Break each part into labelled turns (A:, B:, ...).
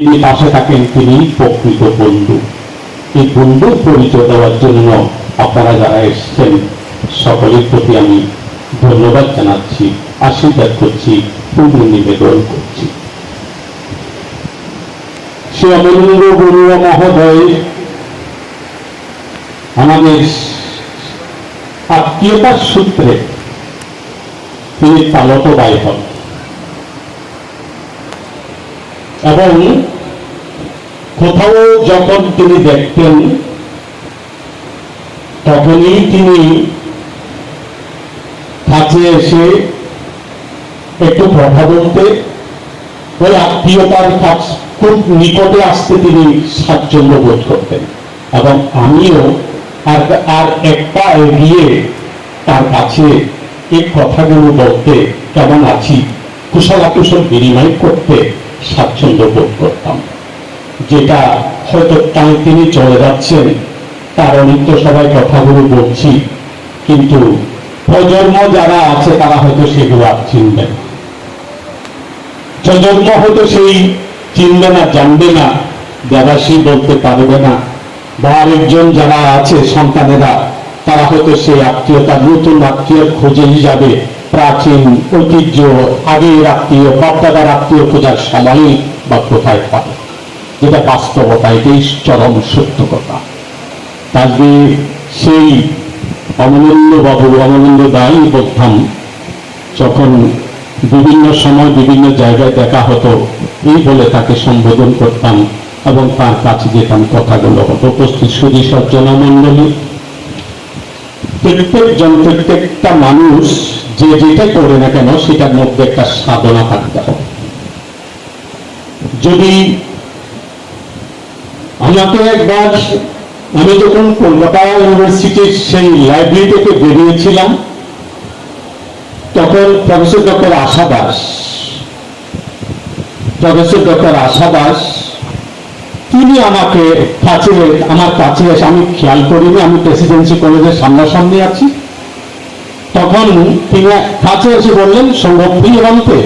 A: তিনি পাশে থাকেন, তিনি প্রকৃত বন্ধু। এই বন্ধুর পরিচয় দেওয়ার জন্য আপনারা যারা এসেছেন, সকলের প্রতি আমি ধন্যবাদ জানাচ্ছি, আশীর্বাদ করছি, পূর্ণ নিবেদন করছি। শ্রী অমরেন্দ্র বড়ুয়া মহোদয়, আমাদের আত্মীয়তার সূত্রে তিনি পালত বাই হন। এবং কোথাও যখন তিনি দেখতেন, তখনই তিনি কাছে এসে একটু কথা বলতে ওই আত্মীয়তার কাজ খুব নিকটে আসতে তিনি স্বাচ্ছন্দ্য বোধ করতেন। এবং আমিও আর আর একটা এগিয়ে তার কাছে এই কথাগুলো বলতে কেমন আছি? কুশলাকুশল বিনিময় করতে স্বাচ্ছন্দ্য বোধ করতাম। যেটা হয়তো তাই তিনি চলে যাচ্ছেন তার অনিত্য সবাই কথাগুলো বলছি, কিন্তু প্রজন্ম যারা আছে, তারা হয়তো সেগুলো আর চিনবেন প্রজন্ম হয়তো সেই চিনবে না, জানবে না দেবাসী বলতে পারবে না। বা আরেকজন যারা আছে, সন্তানেরা, তারা হয়তো সেই আত্মীয়তা, নতুন আত্মীয় খোঁজেই যাবে। প্রাচীন ঐতিহ্য আগের আত্মীয় বাপদাদার আত্মীয় খোঁজার সময় বা কোথায় পাবে? যেটা বাস্তবতা, এটাই চরম সত্য কথা তাজবে সেই অমলেন্দ্র বাবু অমলেন্দ্র দাই বলতাম যখন বিভিন্ন সময় বিভিন্ন জায়গায় দেখা হতো, এই বলে তাকে সম্বোধন করতাম এবং তার কাছে যেতাম কথাগুলো। হতো উপস্থিত সুদী সজ্জনা মণ্ডলী প্রত্যেকজন প্রত্যেকটা মানুষ যে যেটা করে না কেন, সেটার মধ্যে একটা সাধনা থাকতে হবে। যদি আমাকে একবার, আমি যখন কলকাতা ইউনিভার্সিটির সেই লাইব্রেরি থেকে বেরিয়েছিলাম, তখন professor doctor Asha Das professor doctor Asha Das তিনি আমাকে কাছে আমার কাছে এসে আমি খেয়াল করিনি, আমি প্রেসিডেন্সি কলেজের সামনাসামনি আছি। তখন তিনি কাছে এসে বললেন, সৌরভ বলতে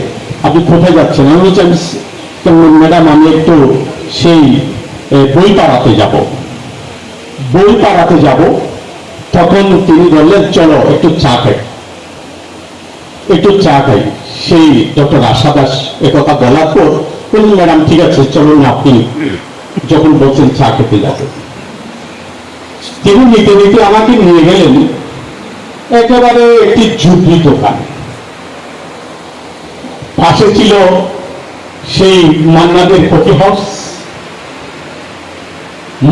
A: আপনি কোথায় যাচ্ছেন? আমি বলছি ম্যাডাম, আমি একটু সেই বই পাড়াতে যাব। বই পাড়াতে যাব। তখন তিনি বললেন, চলো, একটু চা খাই। একটু চা খাই। সেই ডক্টর আশা দাস একথা বলার পর বললেন, ম্যাডাম, ঠিক আছে, চলুন আপনি যখন বলছেন চা খেতে যাবে। তিনি নিতে নিতে আমাকে নিয়ে গেলেন একেবারে একটি ঝুঁকি দোকান। পাশে ছিল সেই মান্নাদের কফি হাউস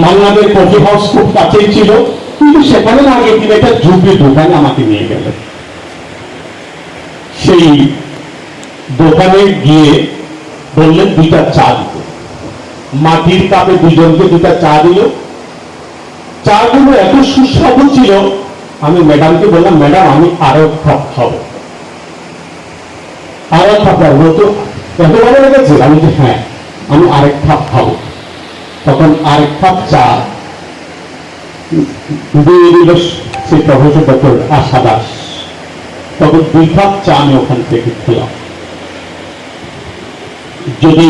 A: মান্নাদের কফি হাউস খুব কাছেই ছিল, কিন্তু সেখানে না আগে তিনি একটা ঝুঁকি দোকানে আমাকে নিয়ে গেলেন। সেই দোকানে গিয়ে বললেন, দুইটা চা দিতে মাটির কাপে দুজনকে দুটা চা দিল। চাগুলো এত সুস্বাদু ছিল, আমি ম্যাডামকে বললাম, ম্যাডাম, আমি আরও কাপ খাব। আরও কাপ খাব তো এত ভালো লেগেছে। আমি যে হ্যাঁ আমি আরেক কাপ খাব। তখন আরেক কাপ চা দিয়ে দিল সেই প্রফেসর ডক্টর আশা দাস। তখন দুই কাপ চা আমি ওখান থেকে খেলাম। যদি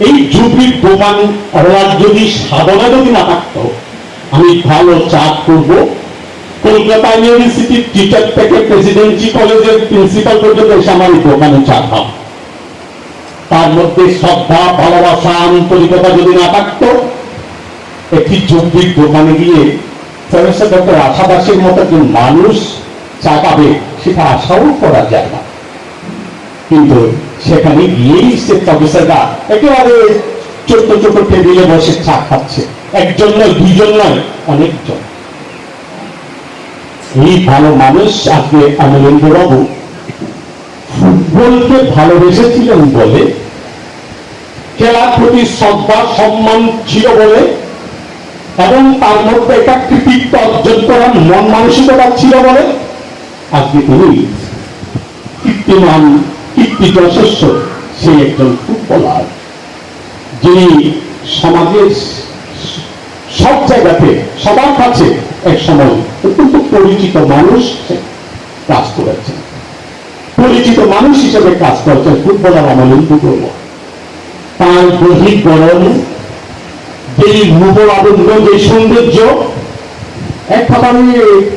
A: এই ঝুঁকির দোকান হওয়ার যদি সাধনা যদি না থাকতো, আমি ভালো চা করব। কলকাতা ইউনিভার্সিটির টিচার থেকে প্রেসিডেন্সি কলেজের প্রিন্সিপাল পর্যন্ত এসে আমার দোকানে তার মধ্যে শ্রদ্ধা, ভালোবাসা, আন্তরিকতা যদি না থাকতো, একটি চব্বিশ দোকানে গিয়ে প্রফেসর ডক্টর মতো যে মানুষ চা পাবে, সেটা আশাও করা যায় না। কিন্তু সেখানে গিয়েই সে প্রফেসররা একেবারে ছোট্ট ছোট টেবিলে বসে চা খাচ্ছে। একজন নয়, দুইজন নয়, অনেকজন। এই ভালো মানুষ আজকে অমলেন্দ্র বাবু ফুটবলকে ভালোবেসেছিলেন বলে খেলার প্রতি শ্রদ্ধা, সম্মান ছিল বলে, এবং তার মধ্যে একটা কৃতিত্ব অর্জন করার মন মানসিকতা ছিল বলে আজকে তিনি কীর্তিমান যশস্ব সে একজন ফুটবলার যিনি সমাজের সব জায়গাতে, সবার কাছে এক সময় অত্যন্ত পরিচিত মানুষ কাজ করেছেন। পরিচিত মানুষ হিসেবে কাজ করেছেন, ফুটবলার অমলেন্দু গৌর তার দৈহিক গরম যেই রূপ আনন্দ যে সৌন্দর্য, এক কথা আমি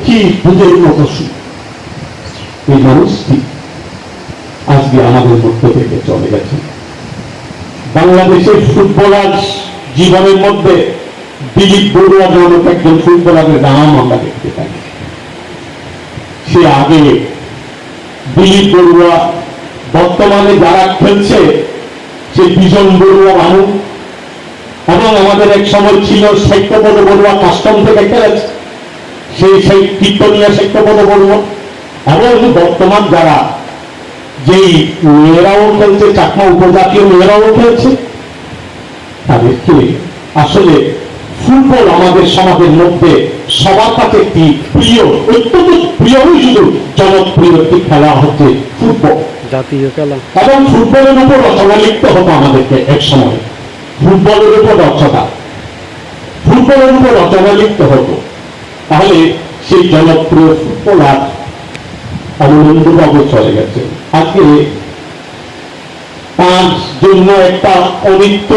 A: কি বুঝের মতো এই মানুষটি আজকে আমাদের মধ্য থেকে চলে গেছে। বাংলাদেশের ফুটবলার জীবনের মধ্যে দিলীপ বড়ুয়া নামক একজন ফুটবলারের নাম আমরা দেখতে পাই। সে আগে দিলীপ বড়ুয়া, বর্তমানে যারা খেলছে, সে বিজন বড়ুয়া মানুষ। এবং আমাদের এক সময় ছিল সৈক্যপদ বড়ুয়া কাস্টম থেকে খেলেছে। সেই সেই কীর্তনিয়া সৈক্যপদ বড়ুয়া। এবং বর্তমান যারা যেই মেয়েরাও খেলছে চাকমা উপজাতীয় মেয়েরাও খেলছে তাদেরকে আসলে ফুটবল আমাদের সমাজের মধ্যে সবার কাছে একটি প্রিয় অত্যন্ত প্রিয়ই শুধু জনপ্রিয় একটি খেলা হচ্ছে ফুটবল।
B: জাতীয় খেলা।
A: এবং ফুটবলের উপর রচনা লিখতে হতো আমাদেরকে এক সময়। ফুটবলের উপর রচনা। ফুটবলের উপর রচনা লিখতে হতো। তাহলে সেই জনপ্রিয় ফুটবলার অবলম্বনবাবু চলে গেছে। আজকে তার জন্য একটা অনিত্য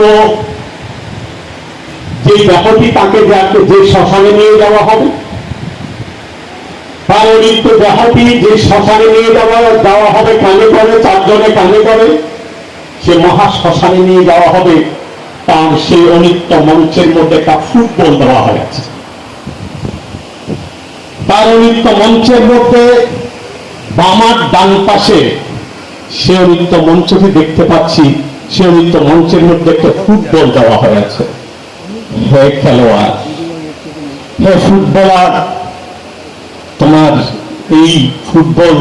A: যে দেহটি তাকে যে শ্মশানে নিয়ে যাওয়া হবে, তার অনিত্য দেহটি যে শ্মশানে নিয়ে যাওয়া যাওয়া হবে, কানে করে চারজনে কানে করে সে মহা শ্মশানে নিয়ে যাওয়া হবে, তার সেই অনিত্য মঞ্চের মধ্যে একটা ফুটবল দেওয়া হয়েছে তার অনিত্য মঞ্চের মধ্যে বামার ডান পাশে সে অনিত্য মঞ্চটি দেখতে পাচ্ছি। সে অনিত্য মঞ্চের মধ্যে একটা ফুটবল দেওয়া হয়েছে হে খেলোয়াড়, হে ফুটবলার, তোমার এই ফুটবল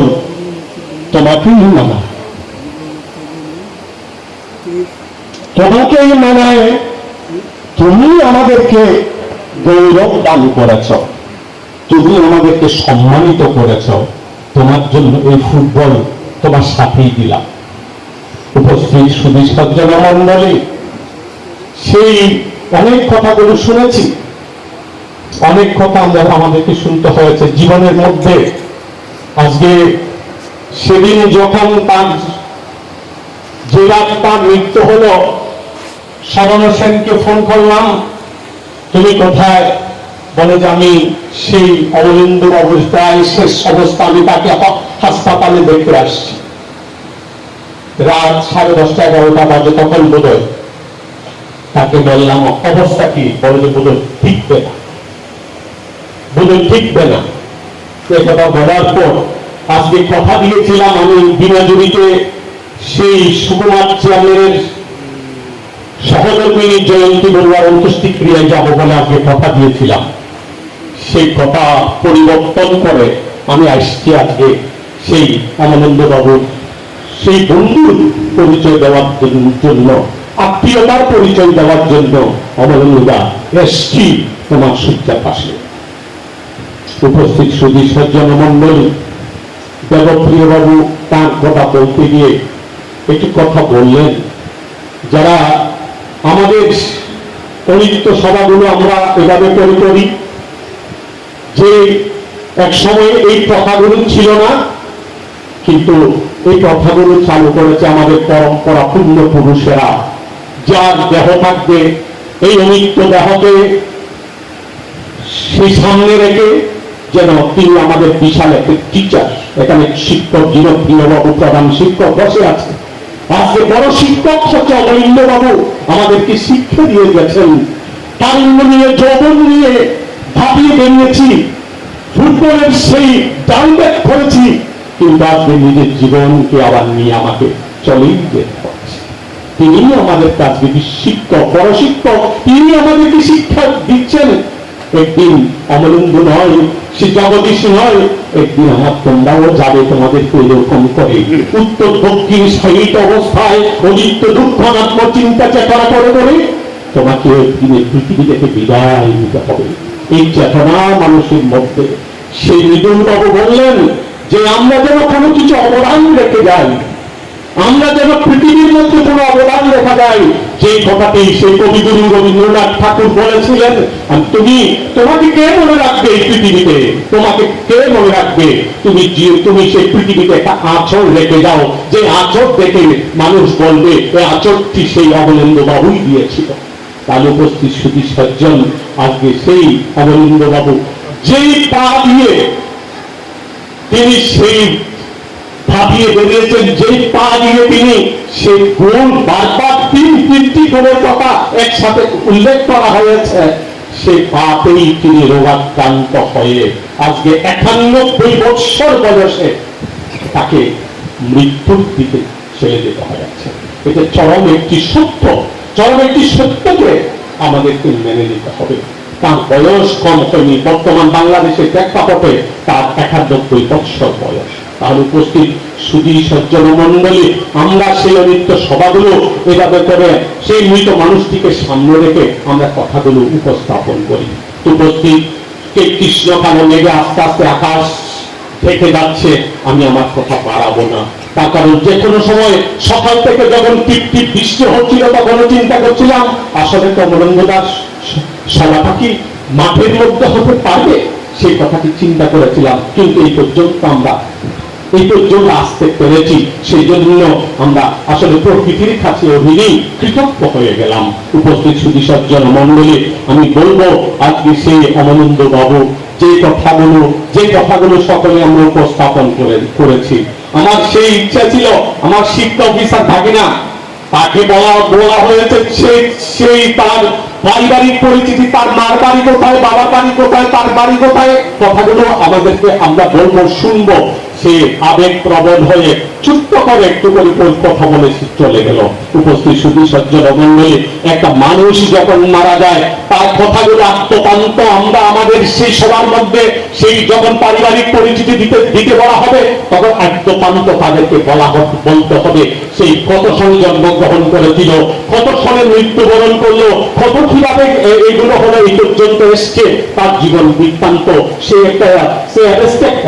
A: তোমাকেই মানায়। তোমাকেই মানায়, তুমি আমাদেরকে গৌরব দান করেছ। তুমি আমাদেরকে সম্মানিত করেছ। তোমার জন্য এই ফুটবল তোমার সাথেই দিলাম। উপস্থিত সুদী সজ্জনা মন্ডলী সেই অনেক কথাগুলো শুনেছি। অনেক কথা আমরা আমাদেরকে শুনতে হয়েছে জীবনের মধ্যে। আজকে সেদিন যখন তার যে রাত তার মৃত্যু হলো শরণ সেনকে ফোন করলাম, তুমি কোথায়? বলে যে আমি সেই অবলিন্দ অবস্থায় শেষ অবস্থা আমি তাকে হাসপাতালে দেখে আসছি। রাত সাড়ে দশটা এগারোটা বাজে তখন বোধহয় তাকে বললাম, অবস্থা কি? বলে যে বোধহয় ঠিকবে না। বোধহয় ঠিকবে না। এ কথা বলার পর আজকে কথা দিয়েছিলাম আমি দিনাজুরিতে সেই সুকুমার চেয়ারম্যানের সহধর্মিনী জয়ন্তী বড়ুয়ার অন্ত্যেষ্টিক্রিয়ায় যাব বলে আজকে কথা দিয়েছিলাম। সেই কথা পরিবর্তন করে আমি আসছি আজকে সেই অমনন্দ বাবুর সেই বন্ধুর পরিচয় দেওয়ার জন্য আত্মীয়তার পরিচয় দেওয়ার জন্য অমরনুদা এসছি তোমার সূর্যার পাশে। উপস্থিত সুদী সজ্জন মন্ডলী দেবপ্রিয় বাবু তার কথা বলতে গিয়ে একটি কথা বললেন। যারা আমাদের অনিত্য সভাগুলো আমরা এভাবে করে করি যে এক সময় এই প্রথাগুলো ছিল না, কিন্তু এই প্রথাগুলো চালু করেছে আমাদের পরম্পরা পূর্ণ পুরুষেরা। যার দেহ থাকবে, এই অনিত্য দেহকে সেই সামনে রেখে যেন তিনি আমাদের বিশাল একটি টিচার এখানে শিক্ষক বাবু প্রধান শিক্ষক বসে আছে। আজকে বড় শিক্ষক হচ্ছে বাবু, আমাদেরকে শিক্ষা দিয়ে গেছেন। তারুণ্য নিয়ে, যৌবন নিয়ে ধাপিয়ে বেরিয়েছি ফুটবলের সেই ডাউনব্যাক করেছি, কিন্তু আজকে নিজের জীবনকে আবার নিয়ে আমাকে চলেই যেতে হচ্ছে তিনি আমাদের কাছে শিক্ষক বড় শিক্ষক তিনি আমাদেরকে শিক্ষা দিচ্ছেন। একদিন অমলিন্দ নয়, সে জগদীশ নয়, একদিন আমার তোমরাও যাবে তোমাদেরকে এরকম করে। উত্তর দক্ষিণ সহিত অবস্থায় অদিত্য দুঃখ আত্মচিন্তা চেতনা করে করে তোমাকে একদিন পৃথিবী থেকে বিদায় নিতে হবে। এই চেতনা মানুষের মধ্যে। সেই বাবু বললেন যে, আমরা যেন কোনো কিছু অবদান রেখে যাই। আমরা যেন পৃথিবীর মধ্যে কোনো অবদান দেখা যায় সেই কথাটি সেই কবিগুরু রবীন্দ্রনাথ ঠাকুর বলেছিলেন, আর তুমি, তোমাকে কে মনে রাখবে এই পৃথিবীতে? তোমাকে কে মনে রাখবে? তুমি যে- তুমি সেই পৃথিবীতে একটা আচর রেখে যাও। যে আচর দেখে মানুষ বলবে এই আচরটি সেই অবলেন্দ্র বাবুই দিয়েছিল। তাহলে উপস্থিত সুধী সজ্জন আজকে সেই অবলিন্দ বাবু, যেই পা দিয়ে তিনি সেই ভাবিয়ে বেরিয়েছেন, যেই পা দিয়ে তিনি সেই গুণ বারবার তিন তিনটি গুণের কথা একসাথে উল্লেখ করা হয়েছে, সেই পাতেই তিনি রোগাক্রান্ত হয়ে আজকে একানব্বই বৎসর বয়সে তাকে মৃত্যুর দিকে ছেড়ে যেতে হয়েছে। এটা চরম একটি সত্য, চরম একটি সত্যকে আমাদেরকে মেনে নিতে হবে। তার বয়স কম হয়নি, বর্তমান বাংলাদেশের প্রেক্ষাপটে তার একানব্বই বৎসর বয়স। তাহলে উপস্থিত সুদী সজ্জন মন্ডলী আমরা সেই অনিত্য সভাগুলো এভাবে করে সেই মৃত মানুষটিকে সামনে রেখে আমরা কথাগুলো উপস্থাপন করি। উপস্থিত কে কৃষ্ণ কালো মেঘে আস্তে আস্তে আকাশ থেকে যাচ্ছে, আমি আমার কথা বাড়াবো না। তার কারণ যে কোনো সময় সকাল থেকে যখন টিপ টিপ বৃষ্টি হচ্ছিল তখন চিন্তা করছিলাম, আসলে কমরঙ্গ দাস সভাটা কি মাঠের মধ্যে হতে পারবে? সেই কথাটি চিন্তা করেছিলাম, কিন্তু এই পর্যন্ত আমরা এই পর্যন্ত আসতে পেরেছি। সেই জন্য আমরা আসলে প্রকৃতির কাছে অভিনয় কৃতজ্ঞ হয়ে গেলাম। উপস্থিত সুধী সজ্জন মন্ডলী আমি বলব, আজকে সেই অমনন্দ বাবু, যে কথাগুলো যে কথাগুলো সকলে আমরা উপস্থাপন করে, করেছি। আমার সেই ইচ্ছা ছিল, আমার শিক্ষা অফিসার থাকে না তাকে বলা বলা হয়েছে, সে, সেই তার পারিবারিক পরিচিতি, তার মার বাড়ি কোথায়, বাবার বাড়ি কোথায়, তার বাড়ি কোথায়, কথাগুলো আমাদেরকে আমরা বলব, শুনব। সে আবেগ প্রবল হয়ে চুপ্ত করে একটু করে কথা বলে চলে গেল। উপস্থিত শুধু সহ্য মন্ডলী একটা মানুষ যখন মারা যায়, তার কথাগুলো আত্মকান্ত। আমরা আমাদের সেই সবার মধ্যে সেই যখন পারিবারিক পরিচিতি দিতে দিতে বলা হবে, তখন আত্মপান্ত তাদেরকে বলা বলতে হবে। সেই কত সনে জন্মগ্রহণ করেছিল, কত সনে মৃত্যুবরণ করল, কত কীভাবে এগুলো হলো এই পর্যন্ত এসছে, তার জীবন বৃত্তান্ত। সে একটা সে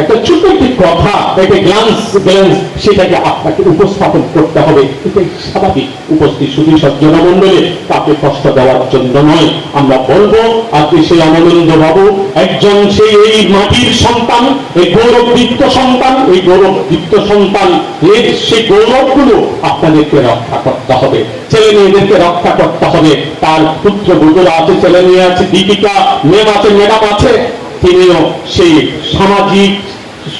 A: একটা ছোট একটি কথা, একটা গ্লান্স গ্লান্স সেটাকে আপনাকে উপস্থাপন করতে হবে। এটাই স্বাভাবিক উপস্থিত শুধু সজ্জন মন্ডলে তাকে কষ্ট দেওয়ার জন্য নয়। আমরা বলব আজকে সেই অনন্দ বাবু একজন সেই এই মাটির সন্তান, এই গৌরবদীপ্ত সন্তান, এই গৌরবদীপ্ত সন্তান এর সেই গৌরবগুলো আপনাদেরকে রক্ষা করতে হবে, ছেলে মেয়েদেরকে রক্ষা করতে হবে। তার পুত্র বুধুরা আছে, ছেলে মেয়ে আছে, দীপিকা মেম আছে, ম্যাডাম আছে, তিনিও সেই সামাজিক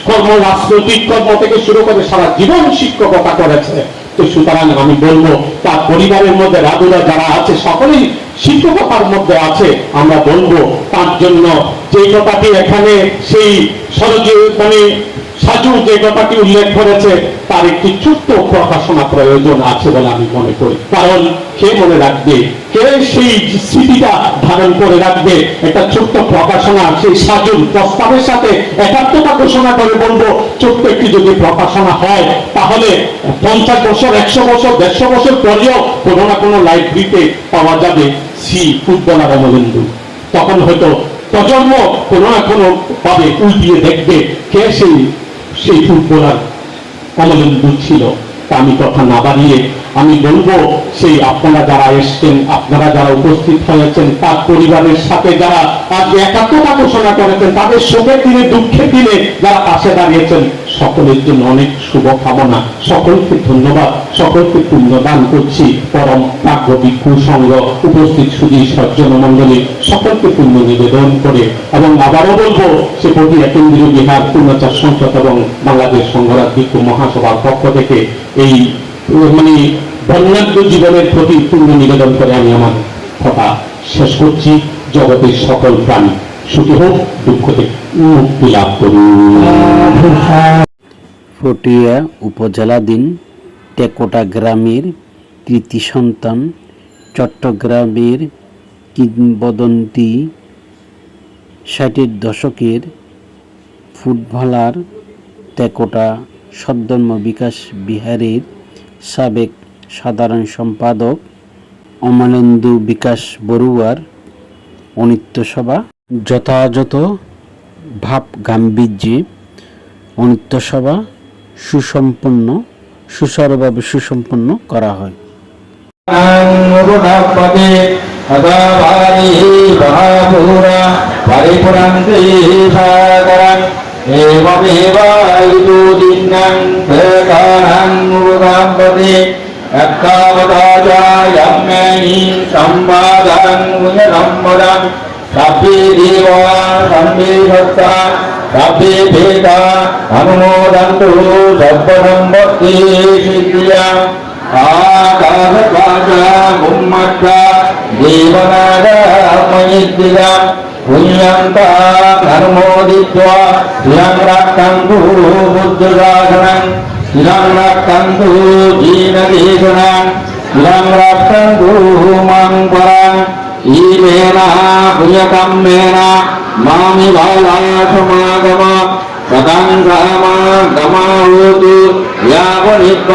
A: কর্ম, রাজনৈতিক কর্ম থেকে শুরু করে সারা জীবন শিক্ষকতা করেছে। তো সুতরাং আমি বলব, তার পরিবারের মধ্যে রাধুরা যারা আছে, সকলেই শিক্ষকতার মধ্যে আছে। আমরা বলব, তার জন্য যে কথাটি এখানে সেই মানে সাজু যে কথাটি উল্লেখ করেছে, তার একটি ছোট্ট প্রকাশনা প্রয়োজন আছে বলে আমি মনে করি। কারণ কে মনে রাখবে কে সেই স্মৃতিটা ধারণ করে রাখবে, একটা ছোট্ট প্রকাশনা, সেই সাজুর প্রস্তাবের সাথে একাত্মতা ঘোষণা করে বলব, ছোট্ট একটি যদি প্রকাশনা হয়, তাহলে পঞ্চাশ বছর, একশো বছর, দেড়শো বছর পরেও কোনো না কোনো লাইব্রেরিতে পাওয়া যাবে সি ফুটবলার অমলেন্দু তখন হয়তো প্রজন্ম কোনো না কোনো ভাবে উল্টিয়ে দেখবে কে সেই সেই ফুটবলার? কমলেন্দু ছিল তা আমি কথা না বাড়িয়ে আমি বলব, সেই আপনারা যারা এসছেন, আপনারা যারা উপস্থিত হয়েছেন, তার পরিবারের সাথে যারা আজ একাত্মতা ঘোষণা করেছেন, তাদের শোকের দিনে, দুঃখের দিনে যারা পাশে দাঁড়িয়েছেন সকলের জন্য অনেক শুভকামনা সকলকে ধন্যবাদ, সকলকে পুণ্যদান করছি। পরম প্রাজ্ঞ সংঘ উপস্থিত সুদী সজ্জন মন্ডলী সকলকে পুণ্য নিবেদন করে। এবং আবারও বলব, সে প্রতি কেন্দ্রীয় বিহার, পূর্ণচার সংসদ এবং বাংলাদেশ সংঘরাজ মহাসভার পক্ষ থেকে এই মানে বন্যাঢ্য জীবনের প্রতি পুণ্য নিবেদন করে আমি আমার কথা শেষ করছি। জগতের সকল প্রাণী সুখী হোক দুঃখ থেকে মুক্তি লাভ
B: উপজেলাধীন টেকোটা গ্রামের কৃতি সন্তান, চট্টগ্রামের কিংবদন্তি, ষাটের দশকের ফুটবলার, টেকোটা সদ্ধর্ম বিকাশ বিহারের সাবেক সাধারণ সম্পাদক, অমলেন্দু বিকাশ বড়ুয়ার অনিত্য সভা যথাযথ ভাব গাম্ভীর্যে অনিত্য সভা সুসম্পন্ন সুসারভাবে সুসম্পন্ন করা হয়।
C: গুণম্বরং ரப்பி தீவா ரம்பி பக்தா ரப்பி பீதா அனுமோதந்து சர்வசம்பத்தி சித்தியா. ஆகார பாஜா மும்மக்கா ஜீவனாக மயித்தியா புண்ணியந்தா கர்மோதித்வா ஸ்ரீரங்கா கந்து புத்துராசனம் ஸ்ரீரங்கா ఈమేన భుజకమ్మేన మామి బాలాసమాగమ సదాంగమ గమావోతు యావనిత్వ